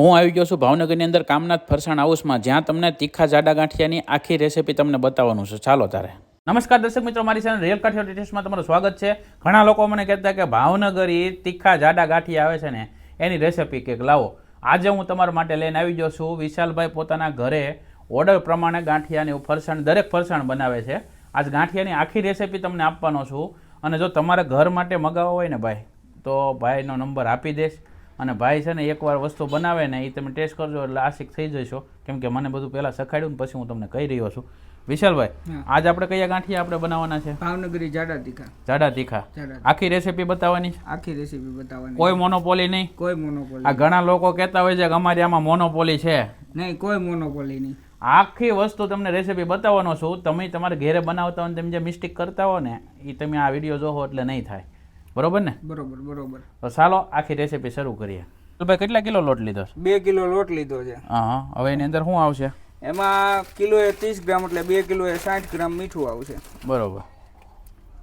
હું આવી ગયો છું ભાવનગરની અંદર કામનાથ ફરસાણ હાઉસમાં, જ્યાં તમને તીખા જાડા ગાંઠિયાની આખી રેસીપી તમને બતાવવાનું છે. ચાલો તારે. નમસ્કાર દર્શક મિત્રો, મારી સાથે રિયલ કાઠિયા તમારું સ્વાગત છે. ઘણા લોકો મને કહેતા કે ભાવનગર તીખા જાડા ગાંઠિયા આવે છે ને, એની રેસીપી કંઈક લાવો. આજે હું તમારા માટે લઈને આવી ગયો છું. વિશાલભાઈ પોતાના ઘરે ઓર્ડર પ્રમાણે ગાંઠિયાની ફરસાણ, દરેક ફરસાણ બનાવે છે. આજ ગાંઠિયાની આખી રેસીપી તમને આપવાનો છું. અને જો તમારે ઘર માટે મગાવવા હોય ને ભાઈ, તો ભાઈનો નંબર આપી દઈશ. અને ભાઈ છે ને એકવાર વસ્તુ બનાવે ને એ તમે ટેસ્ટ કરજો એટલે આશિક થઈ જશો. કેમ કે મને બધું પહેલાં શખાડ્યું ને પછી હું તમને કહી રહ્યો છું. વિશાલભાઈ આજ આપણે કયા ગાંઠી આપણે બનાવવાના છે? ભાવનગરી જાડા તીખા. જાડા તીખા. આખી રેસીપી બતાવવાની આખી રેસીપી બતાવવાની. કોઈ મોનોપોલી નહીં? કોઈ મોનોપોલી આ ઘણા લોકો કહેતા હોય છે કે અમારી આમાં મોનોપોલી છે. નહીં કોઈ મોનોપોલી નહીં. આખી વસ્તુ તમને રેસીપી બતાવવાનો છું. તમે તમારે ઘેરે બનાવતા હોય તમે જે મિસ્ટેક કરતા હો ને એ તમે આ વીડિયો જોવો એટલે નહીં થાય. બરોબર ને? બરોબર બરોબર. તો ચાલો આખી રેસીપી શરૂ કરીએ. તો ભાઈ કેટલા કિલો લોટ લીધો છે? બે કિલો લોટ લીધો છે. હા હવે એની અંદર શું આવશે? એમાં કિલો એ ત્રીસ ગ્રામ એટલે બે કિલો એ સાઠ ગ્રામ મીઠું આવશે. બરોબર.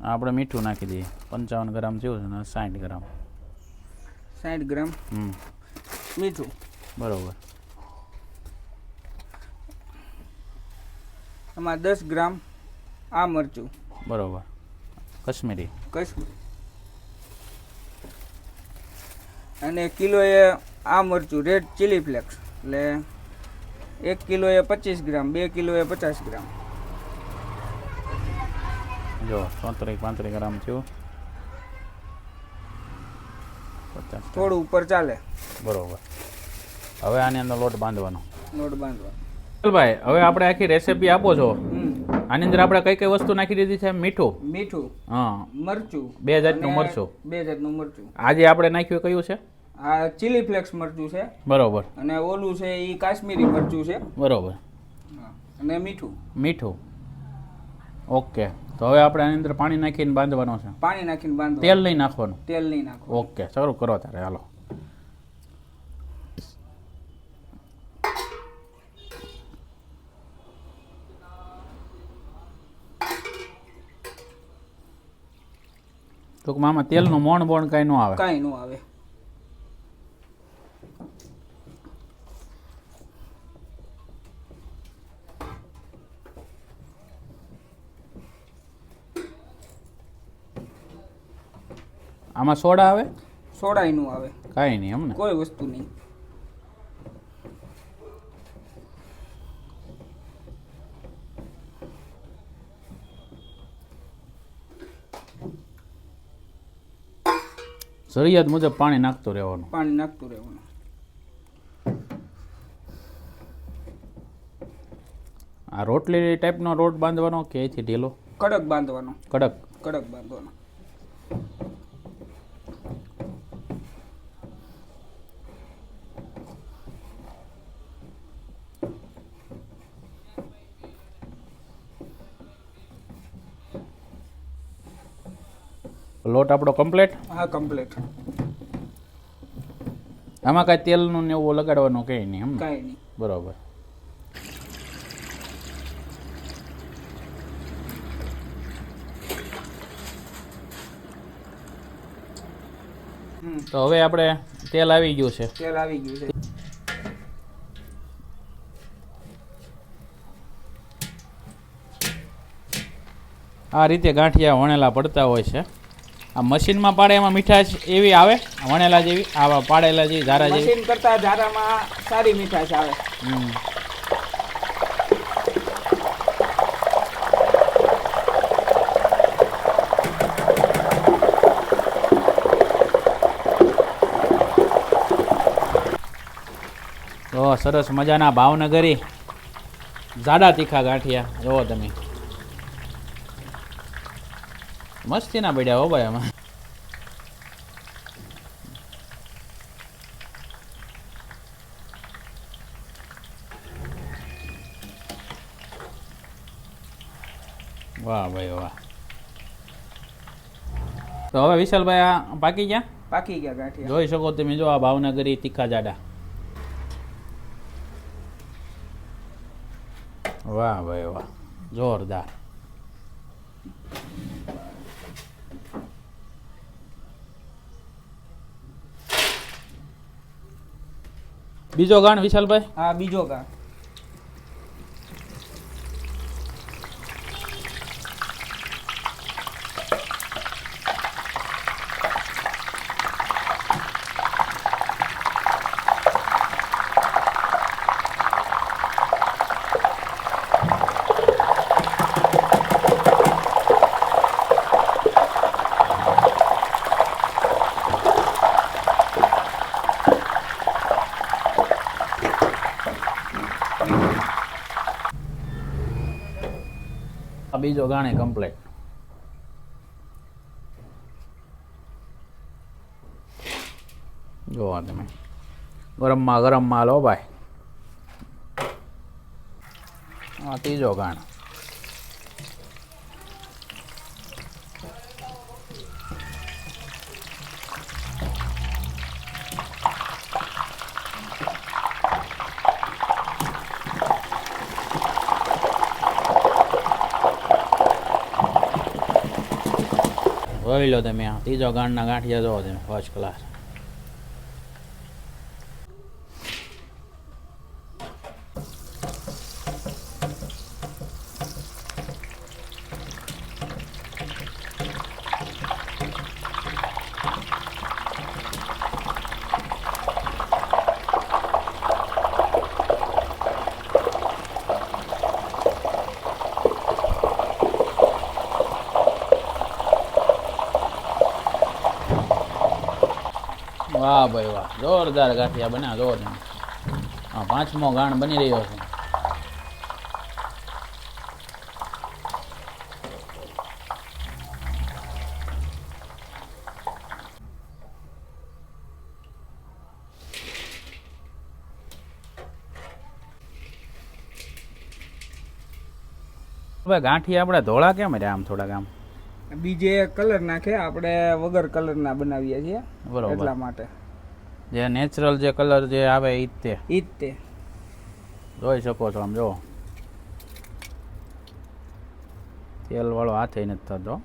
આપણે મીઠું નાખી દઈએ. પંચાવન ગ્રામ જેવું છે ને સાઠ ગ્રામ. સાઠ ગ્રામ હમ. મીઠું. બરોબર. એમાં દસ ગ્રામ આ મરચું. બરોબર. કશ્મીરી. કશ્મીર અને કિલો એ આ મરચું રેડ ચીલી ફ્લેક્સ એટલે એક કિલો એ પચીસ ગ્રામ બે કિલો એ પચાસ ગ્રામ. જો ચોત્રીસ પાંત્રીસ ગ્રામ થયું. પચાસ થોડું ઉપર ચાલે. બરોબર. હવે આની અંદર લોટ બાંધવાનો. લોટ બાંધવાનો. ભાઈ હવે આપણે આખી રેસીપી આપો છો. આની અંદર આપણે કઈ કઈ વસ્તુ નાખી દીધી છે? મીઠું. મીઠું. હા. મરચું. બે જાતનું મરચું. બે જાતનું મરચું. આજે આપણે નાખ્યું કયું છે? આ ચીલી ફ્લેક્સ મરચું છે. બરોબર. અને ઓલું છે એ કાશ્મીરી મરચું છે. બરોબર. અને મીઠું. મીઠું. ઓકે. તો હવે આપણે આની અંદર પાણી નાખીને બાંધવાનો છે. પાણી નાખીને બાંધો તેલ નહીં નાખવાનું. તેલ નહીં નાખો ઓકે. શરૂ કરો તારે. હાલો. ટૂંકમાં આમાં તેલનું મોણ બોણ કાંઈ ન આવે. કાંઈ ન આવે. આમાં સોડા આવે? સોડા નું આવે. કાંઈ નહીં એમ ને. કોઈ વસ્તુ નહીં. જરૂરિયાત મુજબ પાણી નાખતું રહેવાનું. પાણી નાખતું રહેવાનું. આ રોટલી ટાઈપનો રોટ બાંધવાનો કે એથી ઢીલો? કડક બાંધવાનો. કડક. કડક બાંધવાનો. લોટ આપણો કમ્પ્લીટ હા કમ્પ્લીટ આમાં કાંઈ તેલનું ને એવું લગાડવાનું કંઈ નહીં એમ કાંઈ નહીં. બરોબર. તો હવે આપણે તેલ આવી ગયું છે. તેલ આવી ગયું છે. આ રીતે ગાંઠિયા વણેલા પડતા હોય છે. આ મશીનમાં પાડે એમાં મીઠાશ એવી આવે વણેલા જેવી આવા પાડેલા જેવી ધારા જેવી. મશીન કરતા ધારામાં સારી મીઠાશ આવે. તો સરસ મજાના ભાવનગરી જાડા તીખા ગાંઠિયા. જોવો તમે. મસ્તી ના પડ્યા હો ભાઈ આમાં વાહ ભાઈ વાહ તો હવે વિશાલભાઈ આ પાકી ગયા? પાકી ગયા ગાંઠિયા. જોઈ શકો તમે જો આ ભાવનગરી તીખા જાડા. વાહ ભાઈ વાહ જોરદાર. બીજો ગાણ વિશાલભાઈ? હા બીજો ગાણ બીજો ગાણે કમ્પ્લેટ જોવા તમે. ગરમમાં ગરમમાં લો ભાઈ. આ ત્રીજો ગાણ. જોઈ લો તમે. આ ત્રીજો ગાંઠના ગાંઠિયા જોવો તમે ફર્સ્ટ ક્લાસ વાહ ભાઈ વાહ. જોરદાર ગાંઠિયા બન્યા જોવો હા, પાંચમો ગાણ બની રહ્યો છે. હવે ગાંઠિયા આપણે ધોળા કેમ રહ્યા આમ થોડાક આમ? બીજે કલર નાખે આપણે વગર કલરના બનાવીએ છીએ. બરોબર. એટલા માટે. જે નેચરલ જે કલર જે આવે ઈ તે. ઈ તે. જોઈ શકો છો આમ જો તેલ વાળો હાથે નથી થતો.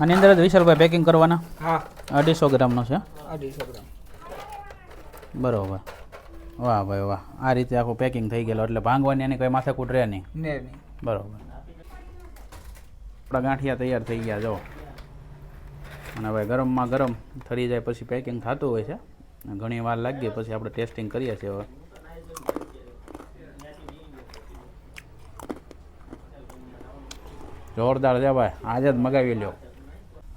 આની અંદર જ વિશાલભાઈ પેકિંગ કરવાના? હા. અઢીસો ગ્રામનો છે? અઢીસો ગ્રામ. બરોબર. વાહ ભાઈ વાહ. આ રીતે આખું પેકિંગ થઈ ગયેલું એટલે ભાંગવાની એની કોઈ માથાકૂટ રહે નહીં. બરોબર. આપણા ગાંઠિયા તૈયાર થઈ ગયા જો. અને હવે ગરમમાં ગરમ ઠરી જાય પછી પેકિંગ થતું હોય છે. ઘણી વાર લાગી પછી આપણે ટેસ્ટિંગ કરીએ છીએ હવે. જોરદાર છે ભાઈ આજે જ મગાવી લ્યો.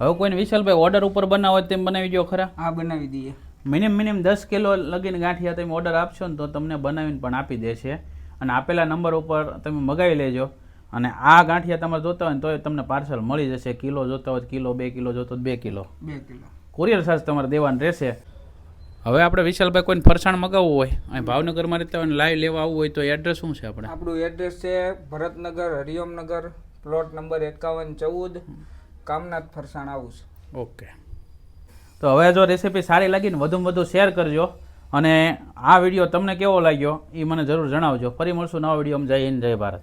હવે કોઈને વિશાલભાઈ ઓર્ડર ઉપર બનાવો તેમ બનાવી દો ખરા. આ બનાવી દઈએ. મિનિમમ મિનિમમ દસ કિલો લગીને ગાંઠિયા તમે ઓર્ડર આપશો ને તો તમને બનાવીને પણ આપી દેશે. અને આપેલા નંબર ઉપર તમે મગાવી લેજો. અને આ ગાંઠિયા તમારે જોતા હોય તો તમને પાર્સલ મળી જશે. કિલો જોતા હોય કિલો બે કિલો જોતો બે કિલો. બે કિલો. કુરિયર ચાર્જ તમારે દેવાનું રહેશે. હવે આપણે વિશાલભાઈ કોઈને ફરસાણ મગાવવું હોય અહીં ભાવનગરમાં રહેતા હોય લાઈવ લેવા આવવું હોય તો એડ્રેસ શું છે આપણે? આપણું એડ્રેસ છે ભરતનગર હરિઓમનગર પ્લોટ નંબર એકાવન ચૌદ કામનાથ ફરસાણ હાઉસ ઓકે તો હવે જો રેસીપી સારી લાગી ને વધુમાં વધુ શેર કરજો. અને આ વીડિયો તમને કેવો લાગ્યો એ મને જરૂર જણાવજો. ફરી મળશું નવા વિડીયોમાં જય હિન્દ જય ભારત.